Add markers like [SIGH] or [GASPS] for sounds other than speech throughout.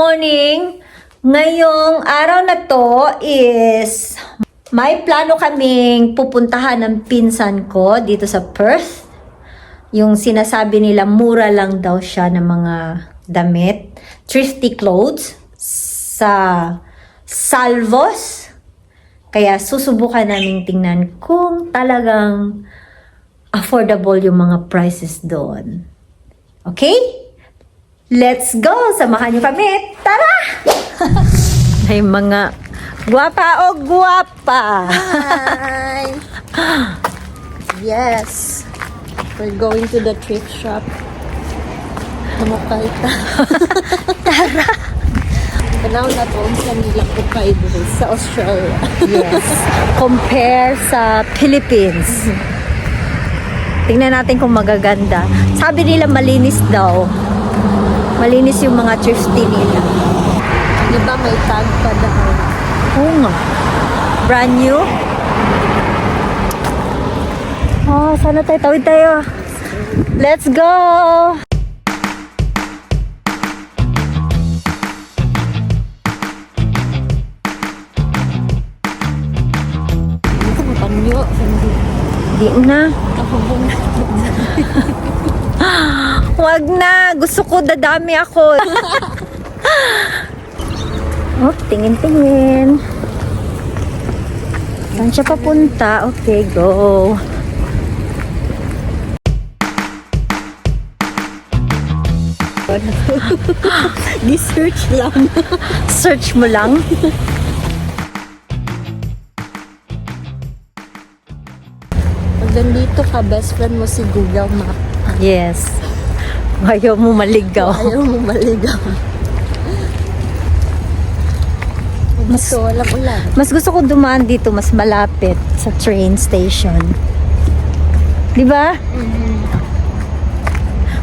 Morning! Ngayong araw na to is may plano kaming pupuntahan ng pinsan ko dito sa Perth. Yung sinasabi nila mura lang daw siya ng mga damit. Thrifty clothes sa Salvos. Kaya susubukan namin tingnan kung talagang affordable yung mga prices doon. Okay? Let's go! Samahan niyo kami! Tara! [LAUGHS] May mga guwapa o guwapa! Hi! [LAUGHS] yes! We're going to the thrift shop. Kamukaita. [LAUGHS] Tara! Kanaw na to sa nila ko kayo sa Australia. Yes. Compare sa Philippines. Tingnan natin kung magaganda. Sabi nila malinis daw. Malinis yung mga thrifty nila. Di ba may tag pa daw? Oo nga. Brand new. Oh, sana tayo. Tawid tayo. Let's go! Mapanyo. Di na. Wag na. Gusto ko dadami ako. [LAUGHS] oh, tingin-tingin. Saan siya papunta? Okay, go. [LAUGHS] Research lang. Search mo lang. Pag nandito ka, best friend mo si Google Map. Yes. Ayaw mo maligaw. Ayaw mo maligaw. Dito, walang ulan. Mas gusto ko dumaan dito, mas malapit sa train station. Di ba?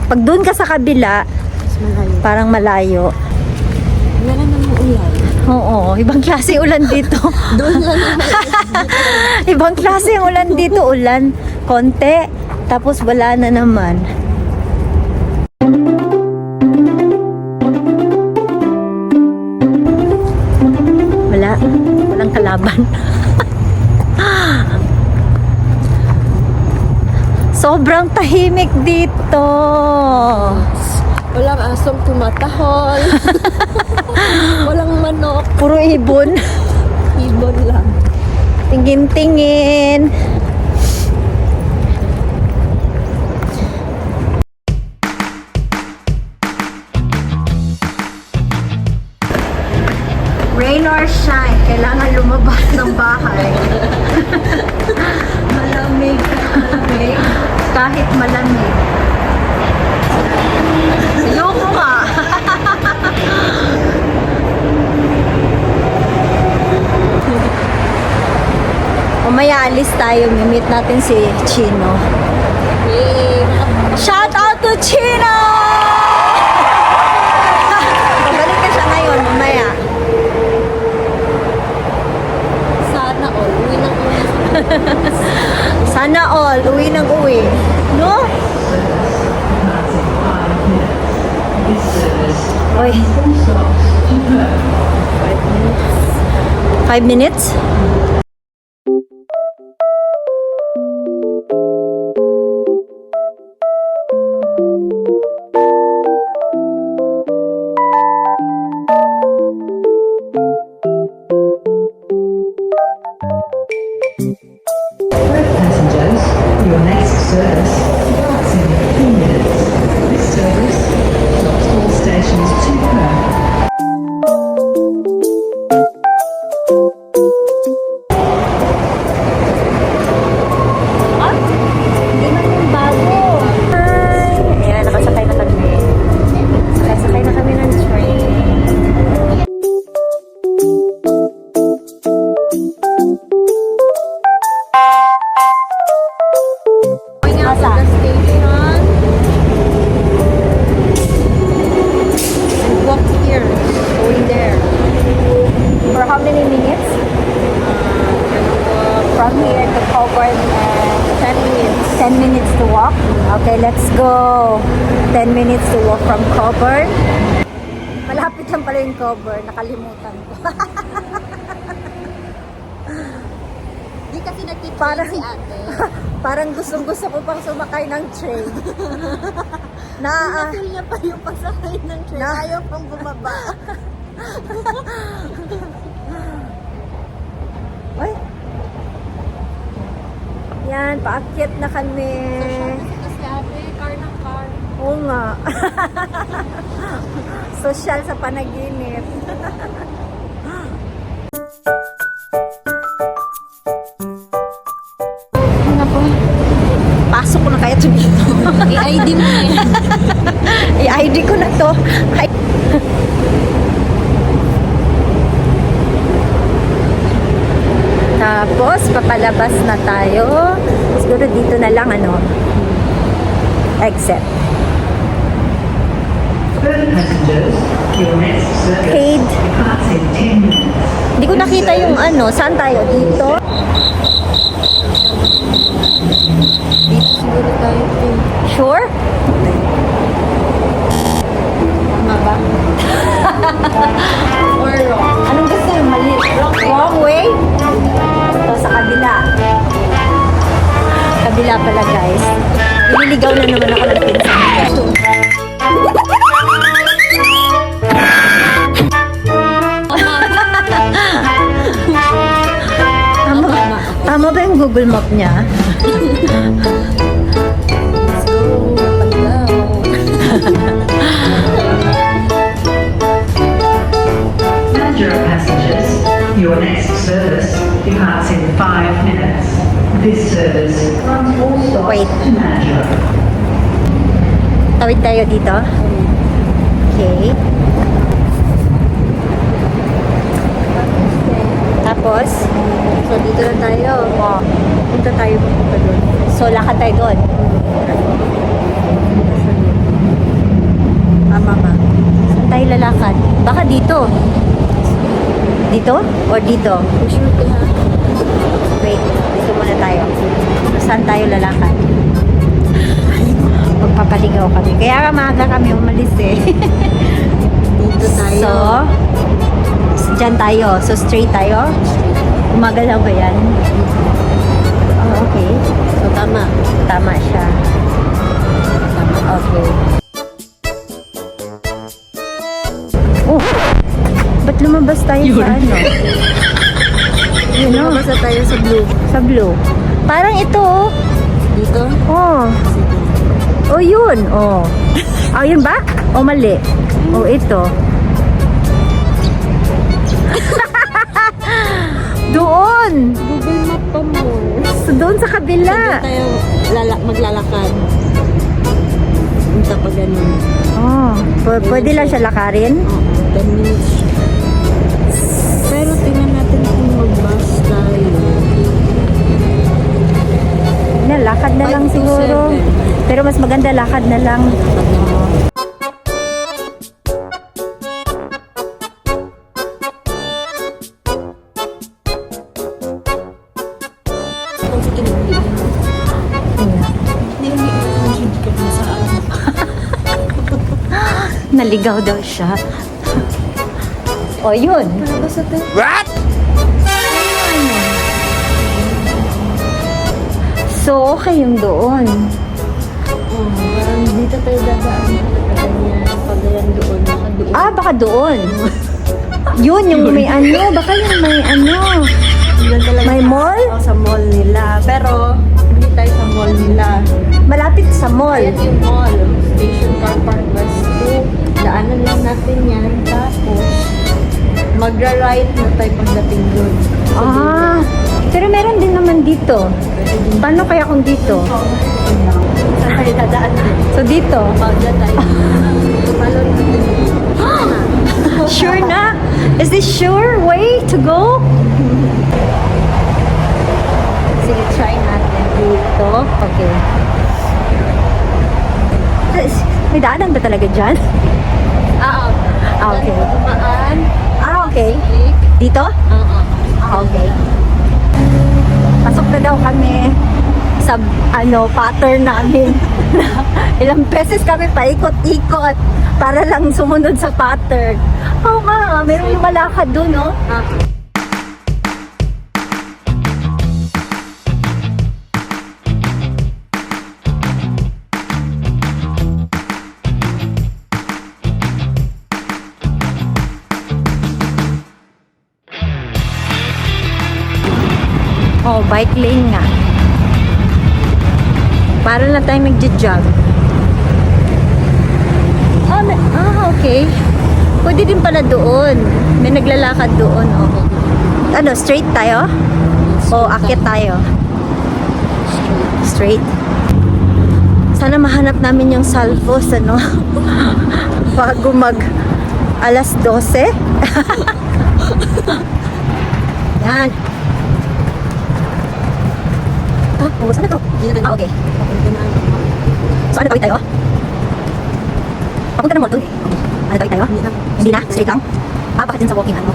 Pag doon ka sa kabila, Mas malayo. parang malayo. Wala namang ulan. Oo, ibang klase ulan dito. [LAUGHS] Doon lang [LAUGHS] ibang klase ulan dito. Ulan, konti, tapos wala na naman. Kalaban. [LAUGHS] Sobrang tahimik dito. Walang asong tumatahol. [LAUGHS] Walang manok. Puro ibon. Ibon lang. Tingin-tingin. Rain or shine, kailangan lumabas ng bahay. [LAUGHS] malamig, malamig. Kahit malamig. Ayoko nga. [LAUGHS] Umaya alis tayo, mimit natin si Chino. Five minutes? Walk. Okay, let's go. 10 minutes to walk from Coburn. Malapit lang pala yung cover. Nakalimutan ko. [LAUGHS] Di kasi nagtitrain Parang- si ate. [LAUGHS] Parang gustong gusto ko pang sumakay ng train. [LAUGHS] na, ah, Feel niya pa yung pasakay ng train. Na- Ayaw pang bumaba. Ay. Yan, paakyat na kami. Oo nga. [LAUGHS] Social sa panaginip. Ano [LAUGHS] po? Pasok ko na kaya ito dito. [LAUGHS] I-ID mo na yan. I-ID ko na to. Ay. Tapos, papalabas na tayo. Siguro dito na lang, ano, exit. Further passengers, your next service Paid. departs in 10 minutes. Hindi ko nakita yung ano, saan tayo? Dito? Dito siguro tayo ito. Sure? Tama ba? [LAUGHS] Or wrong? Anong gusto yung mali? Wrong way? Kabila. Kabila pala guys. Nililigaw na naman ako ng pinsan ko. Tama, tama ba yung Google Map niya? Your next service departs in 5 minutes. This service runs all stops Wait. to Manager. Tawid tayo dito. Okay. Tapos, so dito na tayo. Oh, punta tayo pupunta doon. So, lakad tayo doon. Tama ba? Saan tayo lalakad? Baka dito. Dito? Or dito? Wait, dito muna tayo. So, saan tayo lalakad? Magpapaligaw kami. Kaya maaga kami umalis eh. [LAUGHS] Dito tayo. So, dyan tayo. So, straight tayo. Umagalaw ba yan? Oh, okay. So, tama. Tama siya. Tama. Okay. Ba't lumabas tayo sa ano? [LAUGHS] Yun know, Basta tayo sa blue. sa blue. Parang ito oh. Dito? Oh. Sige. Oh, yun. Oh. Ah, yun ba? O mali? O ito. [LAUGHS] doon. Google Map pa mo. So, doon sa kabila. Dito tayo lala maglalakad. Punta pa ganun. Oh, pwede lang siya lakarin. Oo. 10 minutes. Pero tingnan natin kung mag-bus tayo. Na, lakad na lang siguro. Pero mas maganda lakad na lang. [LAUGHS] Naligaw daw siya. O, yun. Basta tayo. So, okay yung doon. Oh, parang dito tayo dadaan. Ganyan. Pag ganyan doon. Baka doon. Ah, baka doon. Yun, yung may ano. Baka yung may ano. Doon talaga May mall? Oh, sa mall nila. Pero, hindi tayo sa mall nila. Malapit sa mall. Ayan yung mall. Station Car Park West 2. Daanan lang natin yan. Tapos, magra-right na tayo pagdating doon. So, Ah, pero meron din naman dito. Paano kaya kung dito? Saan tayo dadaan? So, dito. Pagda tayo. [GASPS] Sure na? Is this sure way to go? Sige, try natin dito. Okay. May daanan ba talaga dyan? Ah, Ah, okay. Tumaan. Okay. Dito? Oo. Ah, okay. Pasok na daw kami sa ano pattern namin. [LAUGHS] Ilang beses kami paikot-ikot para lang sumunod sa pattern. Oo nga, meron yung malakad doon, no? Oh, bike lane nga. Para na tayong nagja-jog. Ah, ah, okay. Pwede din pala doon. May naglalakad doon, oh. Ano, straight tayo? O akit tayo? Straight. Sana mahanap namin yung salvos, ano? [LAUGHS] Bago mag alas 12. [LAUGHS] Yan. Ah, oh, saan na to? Ah, okay. So, ano tawid tayo? Papunta ng mall eh. Ano tawid tayo? Hindi na? Straight lang? Ah, din sa walking ano?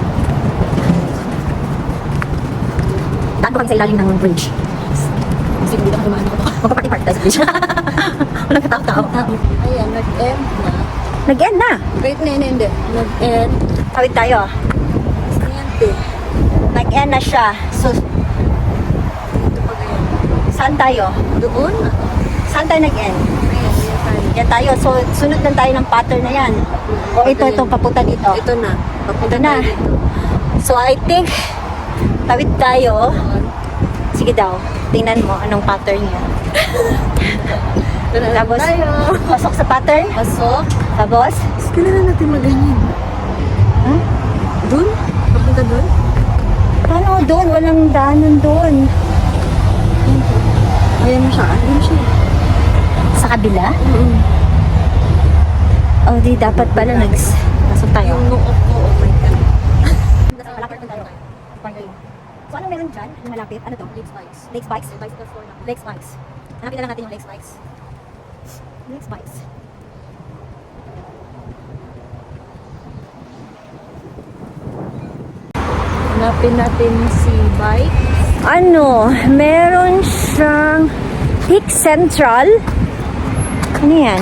Daan ko kami sa ilalim ng bridge. Kasi hindi ako dumaan ako. Magpa-party park tayo sa bridge. Walang katao-tao. Ayan, nag-end na. Nag-end na. Wait, na, hindi, hindi. Nag-end. Tawid tayo. Siyente. Nag-end na siya. So, Ito pa ganyan. Saan tayo? Doon? Saan tayo nag-end? Yan tayo. So, sunod lang tayo ng pattern na yan. O ito, ito, papunta dito. Ito na. Papunta Ito na. dito. So, I think, tawid tayo. Sige daw, tingnan mo anong pattern niya. [LAUGHS] Tapos, tayo. pasok sa pattern. Pasok. Tapos, kailangan natin maganyan. hmm? Doon? Papunta doon? paano doon? Walang daanan doon. Ayan siya. Doon siya. Sa kabila? Mm-hmm. O, di dapat pala nags... Pasok tayo. Yung noo ko, oh my God. Malapit na tayo. So, anong meron dyan? Yung malapit? Ano to? Lake Spikes. Lake Spikes? Bicycle floor na. Lake Spikes. Hanapin na lang natin yung Lake Spikes. Lake Spikes. Hanapin natin si bike. Ano, meron siyang Peak Central. Ano yan?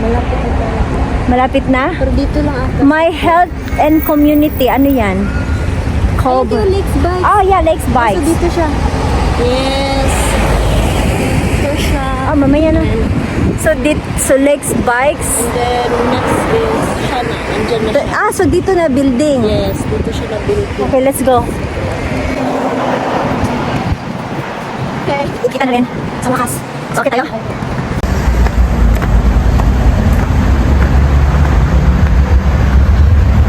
Malapit na. Malapit na? Pero dito lang ata. My Health and Community. Ano yan? Ito Cob. yung Lakes Bike. Oh, yeah, Lakes So Bikes. dito siya. Yes. Ito siya. Oh, mamaya na. So, dit, so Lakes Bikes. And then next is siya na. Andyan na siya. Ah, so dito na building. Yes, dito siya na building. Okay, let's go. Okay. Kita na rin. Sa wakas. So, okay tayo?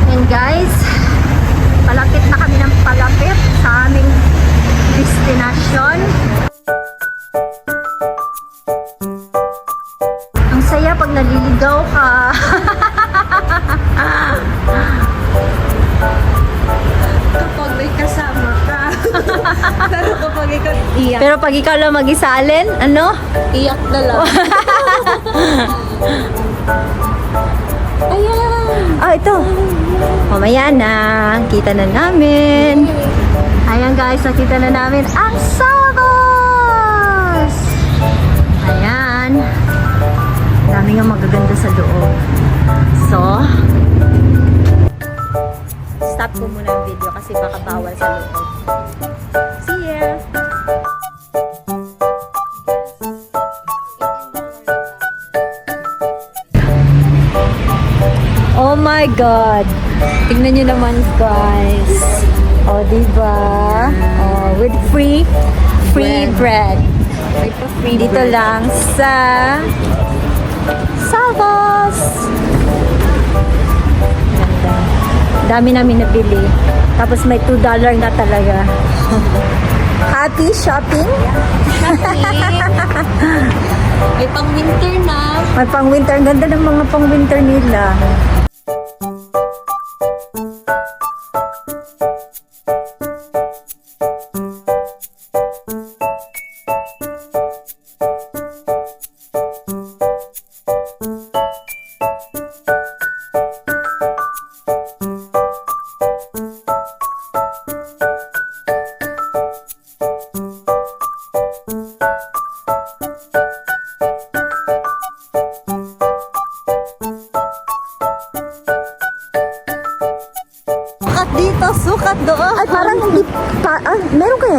And guys, iyak, Pero pag ikaw lang mag-isa, ano? iyak na lang. [LAUGHS] Ayan. Ah, ito. Mamaya na. Kita na namin. Ayan guys, nakita na namin ang Sabos! Ayan. Dami nga magaganda sa loob. So, stop ko muna yung video kasi baka bawal sa loob. Naman guys. O, oh, diba? Oh, with free, free bread. May free Dito lang sa Savos. Ganda. Dami namin nabili. Tapos may $2 na talaga. [LAUGHS] Happy shopping? [LAUGHS] May pang winter na. May pang winter. Ang ganda ng mga pang winter nila.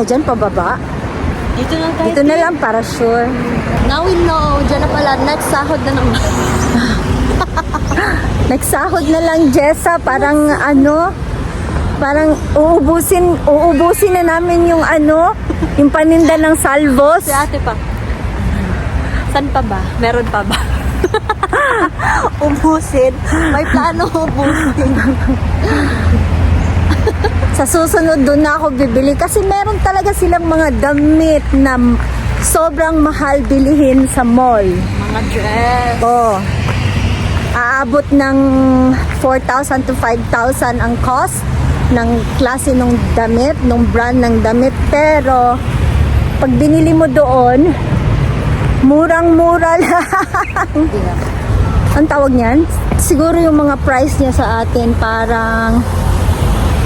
Kaya dyan pababa? Dito lang tayo. Dito na lang para sure. Now we know. Diyan na pala. Next sahod na naman. [LAUGHS] Nagsahod na lang Jessa, parang ano, parang uubusin, uubusin na namin yung ano, yung paninda ng salvos. Si ate pa. San pa ba? Meron pa ba? [LAUGHS] ubusin. May plano ubusin. [LAUGHS] Sa susunod doon na ako bibili kasi meron talaga silang mga damit na sobrang mahal bilihin sa mall. Mga dress. Oh. Aabot ng 4,000 to 5,000 ang cost ng klase ng damit, ng brand ng damit. Pero, pag binili mo doon, murang-mura [LAUGHS] lang. ang tawag niyan? Siguro yung mga price niya sa atin parang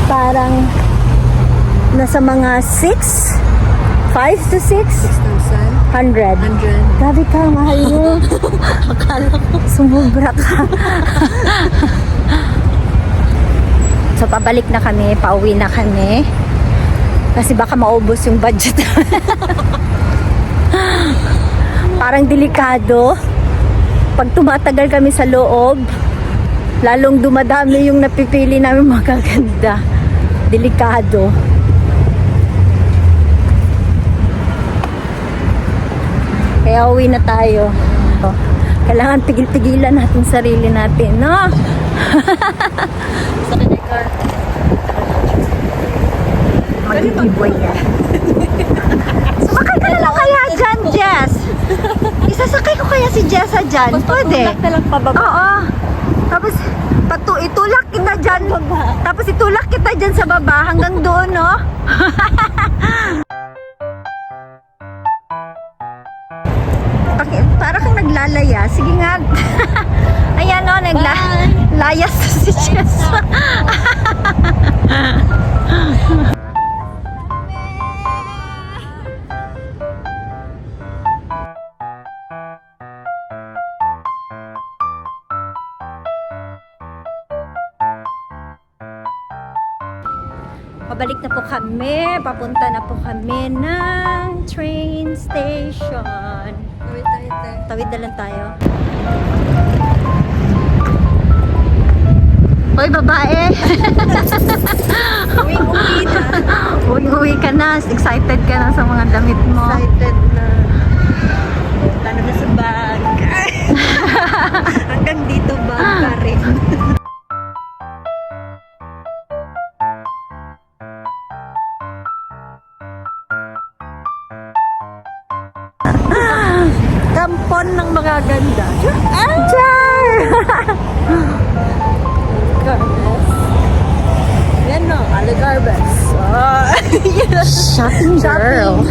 parang nasa mga 6 5 to 6 100 100. Grabe ka, mahal mo. [LAUGHS] Akala ko. Sumubra ka. so, pabalik na kami. Pauwi na kami. Kasi baka maubos yung budget. [LAUGHS] Parang delikado. Pag tumatagal kami sa loob, lalong dumadami yung napipili namin magaganda. Delikado. Kaya uwi na tayo. Oh, Kailangan pigil-pigilan natin sarili natin, no? [LAUGHS] Mag-giveaway yan. [LAUGHS] Sumakay ka na lang kaya dyan, Jess. Isasakay ko kaya si Jessa dyan. Pwede. Na lang pababa. Oo. Tapos, kita dyan. Tapos itulak kita dyan sa baba hanggang doon, no? [LAUGHS] Para kang naglalaya. Sige nga. [LAUGHS] Ayan, no? Nagla layas na si Jess. [LAUGHS] Pabalik na po kami. Papunta na po kami ng train station. Wait. Tawid na lang tayo. Hoy, babae! Uwi-uwi na. [LAUGHS] Uwi-uwi ka na. Excited ka na sa mga damit mo. Excited na. Plano na sa bag. [LAUGHS] Hanggang dito bag pa rin. Ganda. Char! Garbes. Yan no, Aligarbes. Oh. Shopping girl. [LAUGHS]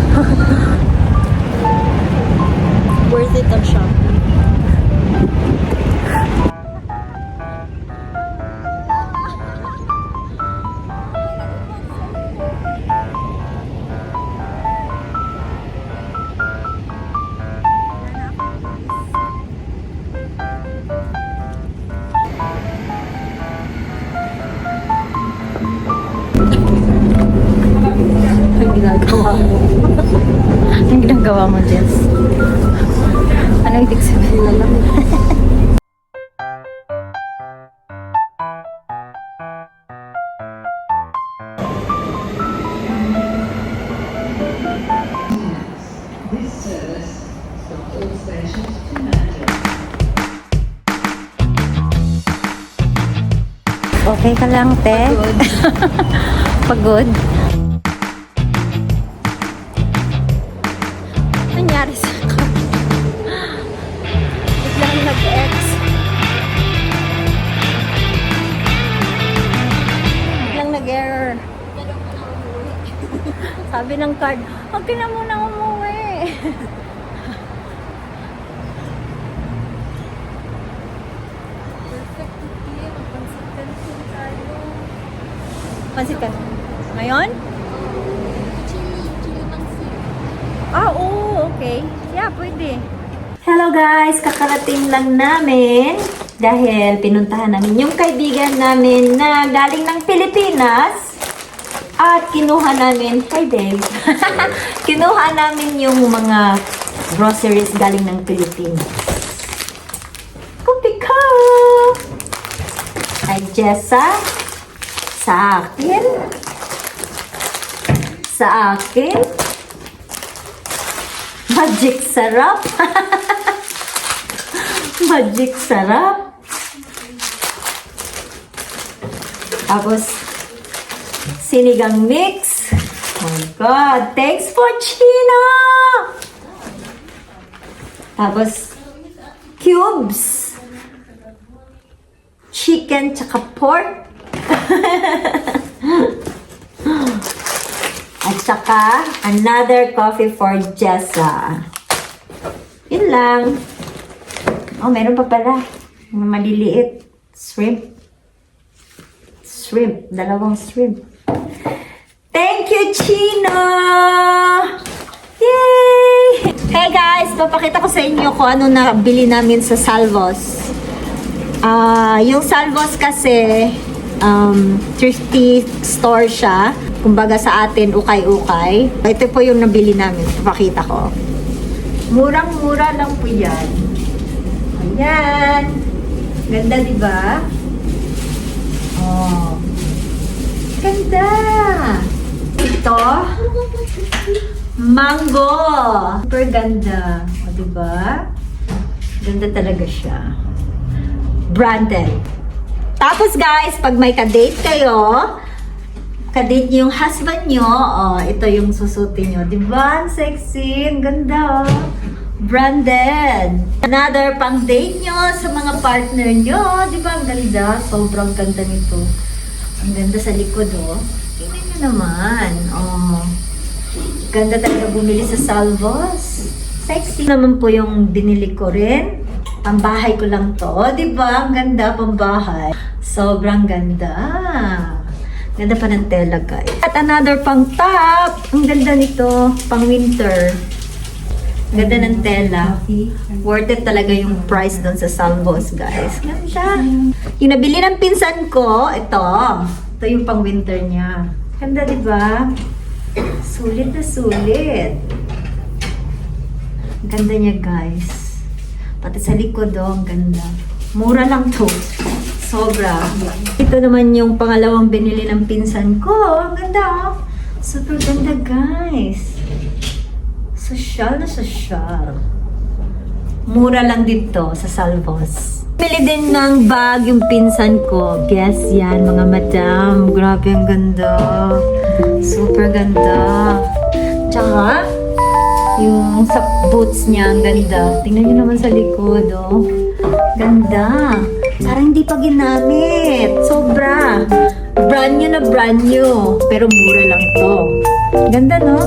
Worth it ang shopping. Ibig sabihin? To Manchester. Okay ka lang, te? Pagod. [LAUGHS] Nangyari ka na muna umuwi. Pansit ka. Ngayon? Ah, oo, okay. Yeah, pwede. Hello guys, kakarating lang namin. Dahil pinuntahan namin yung kaibigan namin na galing ng Pilipinas. At kinuha namin, hi Dave, [LAUGHS] kinuha namin yung mga groceries galing ng Pilipinas. Kupika! Kay Jessa, sa akin, sa akin, magic sarap, [LAUGHS] magic sarap. Tapos, sinigang mix. Oh my God, thanks for China! Tapos, cubes. Chicken tsaka pork. [LAUGHS] At saka, another coffee for Jessa. Yun lang. Oh, meron pa pala. Maliliit. Shrimp. Shrimp. Dalawang shrimp. Chino! Yay! Hey guys, papakita ko sa inyo kung ano nabili namin sa Salvos. Ah, yung Salvos kasi um, thrifty store siya. Kumbaga sa atin, ukay-ukay. Ito po yung nabili namin. Papakita ko. Murang-mura lang po yan. Ayan. Ganda, di ba? Oh. Ganda! Ito, mango. Super ganda. O, di ba? Ganda talaga siya. Branded. Tapos guys, pag may ka-date kayo, ka-date niyo yung husband nyo, oh, ito yung susutin nyo. Di ba? Ang sexy. Ang ganda, oh. Branded. Another pang date nyo sa mga partner nyo. Di ba? Ang ganda. Sobrang ganda nito. Ang ganda sa likod, oh. Naman. Oh. Ganda talaga bumili sa Salvos. Sexy naman po yung binili ko rin. Pambahay ko lang to. Oh, di ba? Ang ganda, pambahay. Sobrang ganda. Ganda pa ng tela, guys. At another pang top. Ang ganda nito. Pang winter. Ganda ng tela. Worth it talaga yung price doon sa Salvos, guys. Ganda. Yung nabili ng pinsan ko, ito. Ito yung pang winter niya. Ganda, di ba? Sulit na sulit. Ang ganda niya, guys. Pati sa likod, oh, ang ganda. Mura lang to. Sobra. Ito naman yung pangalawang binili ng pinsan ko. Ang ganda, oh. Super ganda, guys. Social na social. Mura lang dito sa Salvos. Bili din ng bag yung pinsan ko. Guess yan, mga madam. Grabe ang ganda. Super ganda. Tsaka, yung sa boots niya, ang ganda. Tingnan niyo naman sa likod, oh. Ganda. Parang hindi pa ginamit. Sobra. Brand new na brand new. Pero mura lang to. Ganda, no?